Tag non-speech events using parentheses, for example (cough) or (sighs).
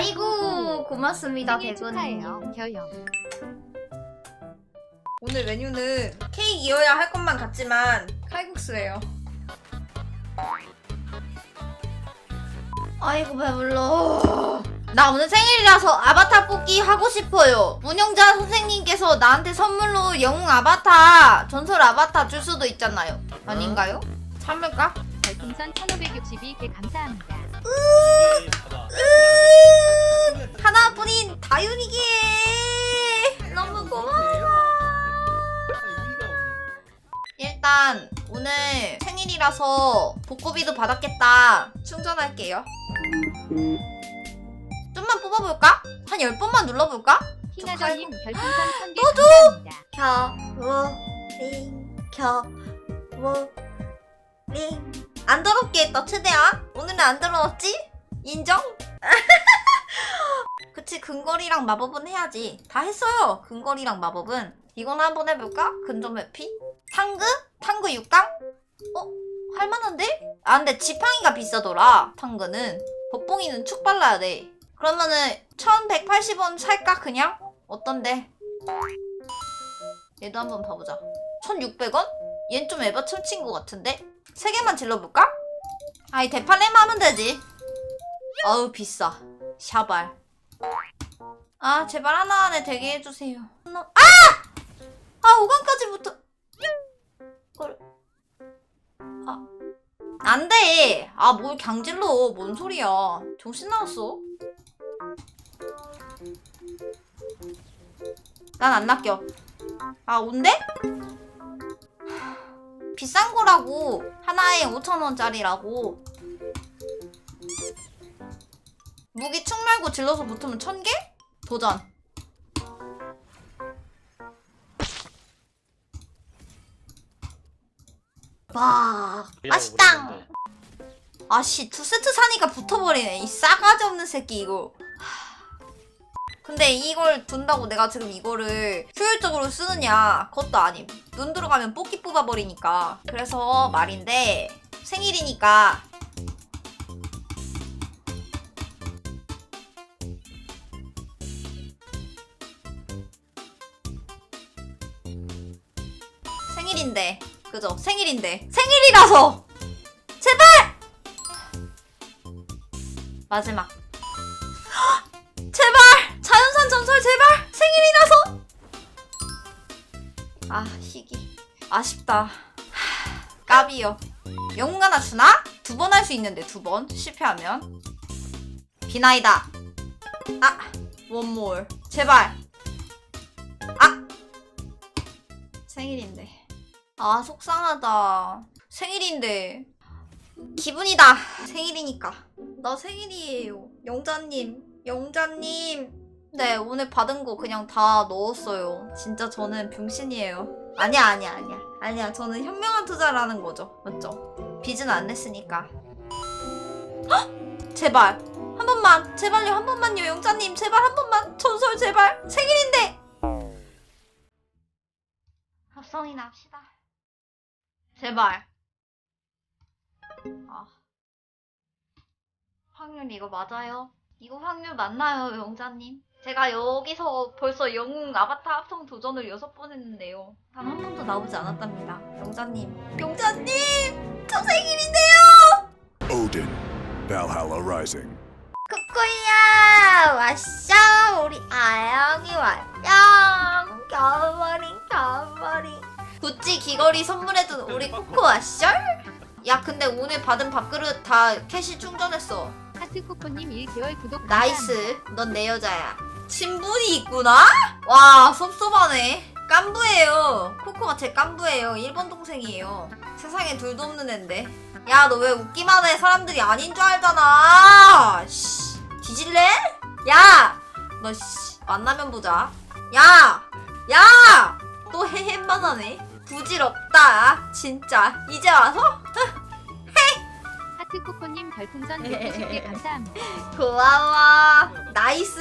아이고 고맙습니다 생일. 축하해요. 겨영. 오늘 메뉴는 케이크이어야 할 것만 같지만 칼국수예요. 아이고 배불러. 나 오늘 생일이라서 아바타 뽑기 하고 싶어요. 운영자 선생님께서 나한테 선물로 영웅 아바타, 전설 아바타 줄 수도 있잖아요. 아닌가요? 참을까? 별풍선 1562개 감사합니다. 하나뿐인 다윤이게 너무 고마워. 일단 오늘 생일이라서 복고비도 받았겠다. 충전할게요. 좀만 뽑아볼까? 한 10번만 눌러볼까? 희나저님 별풍선 1000개 감사합니다. 겨울링 겨울링 안 더럽게 했다 최대한 오늘은 안 더러웠지? 인정? (laughs) 그치 근거리랑 마법은 해야지 다 했어요 근거리랑 마법은 이거나 한번 해볼까? 근접 회피? 탕그? 탕그 6강? 어? 할만한데? 아 근데 지팡이가 비싸더라 탕그는 돋봉이는 축 발라야 돼 그러면은 1180원 살까 그냥? 어떤데? 얘도 한번 봐보자 1600원? 얜 좀 에바 춤친 것 같은데? 세 개만 질러볼까? 아이 대팔레만 하면 되지 아우 비싸 샤발 아 제발 하나 안에 되게 해주세요. 하나... 아! 아 5강까지 붙어 걸... 아. 안돼. 아 뭘 강질러. 뭔 소리야. 정신 나갔어? 난 안 낚여. 아 온대? 비싼 거라고. 하나에 5천원짜리라고 무기 축 말고 질러서 붙으면 1000개? 도전. 와 맛있다 아씨 두 세트 사니까 붙어버리네. 이 싸가지 없는 새끼 이거. 하. 근데 이걸 둔다고 내가 지금 이거를 효율적으로 쓰느냐 그것도 아님. 눈 들어가면 뽑기 뽑아버리니까. 그래서 말인데 생일이니까 생일인데. 그죠? 생일인데. 생일이라서! 제발! 마지막. (gasps) 제발! 자연산 전설 제발! 생일이라서! 아 희귀. 아쉽다. 하, (sighs) 까비요. 영웅 하나 주나? 두 번 할 수 있는데 두 번? 실패하면? 비나이다. 아 원몰 제발. 아! 생일인데 아 속상하다. 생일인데. 기분이다. 생일이니까. 나 생일이에요. 영자님. 영자님. 네 오늘 받은 거 그냥 다 넣었어요. 진짜 저는 병신이에요. 아니야 아니야 아니야. 아니야 저는 현명한 투자라는 거죠. 맞죠? 빚은 안 냈으니까. 헉! 제발. 한 번만. 제발요 한 번만요 영자님. 제발 한 번만. 전설 제발. 생일인데. 합성이나 합시다 제발 아 확률 이거 맞아요? 이거 확률 맞나요, 영자님? 제가 여기서 벌써 영웅 아바타 합성 도전을 여섯 번 했는데요. 단 한 번도 나오지 않았답니다. 영자님. 영자님! 저 생일인데요! Odin, Valhalla Rising. 쿠쿠야! 왔어! 우리 아 구찌 귀걸이 선물해준 우리 쿠쿠 왔어? 야, 근데 오늘 받은 밥그릇 다 캐시 충전했어. 하트코코님 1개월 구독 나이스. 넌 내 여자야. 친분이 있구나? 와, 섭섭하네. 깐부예요. 코코가 제 깐부예요. 일본 동생이에요. 세상에 둘도 없는 앤데. 야, 너 왜 웃기만 해? 사람들이 아닌 줄 알잖아. 씨. 뒤질래? 야! 너 씨. 만나면 보자. 야! 야! 또 헤헤만 하네. 부질없다. 진짜. 이제 와서? 하트코코님 별풍선 (laughs) 190개 감사합니다. 고마워. 나이스.